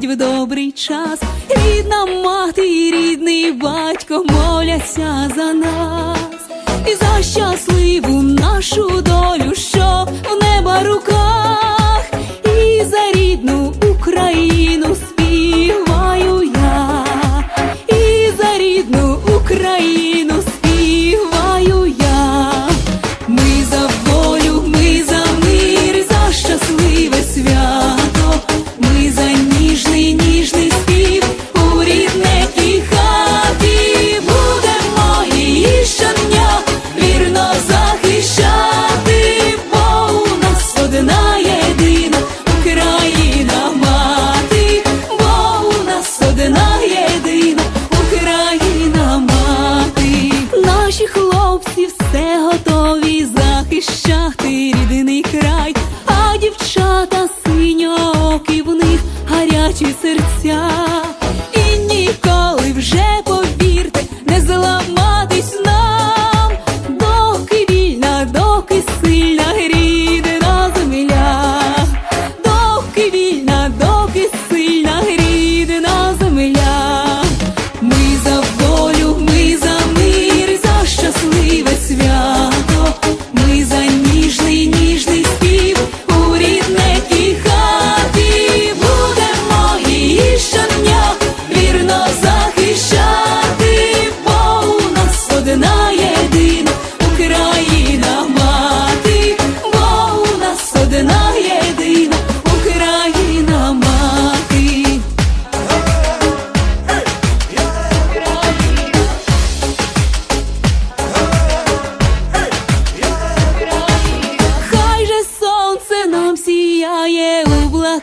Приходь в добрий час, рідна мати, і рідний батько моляться за нас, і за щасливу нашу долю, що в неба рука.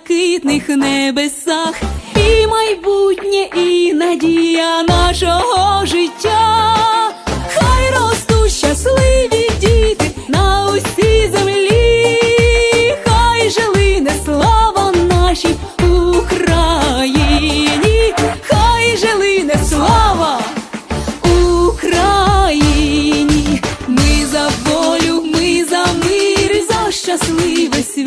блакитних небесах, і майбутнє, і надія нашого життя, хай ростуть щасливі діти на усій землі, хай жили не слава нашій Україні, хай жили не слава Україні, ми за волю, ми за мир, за щасливе світ.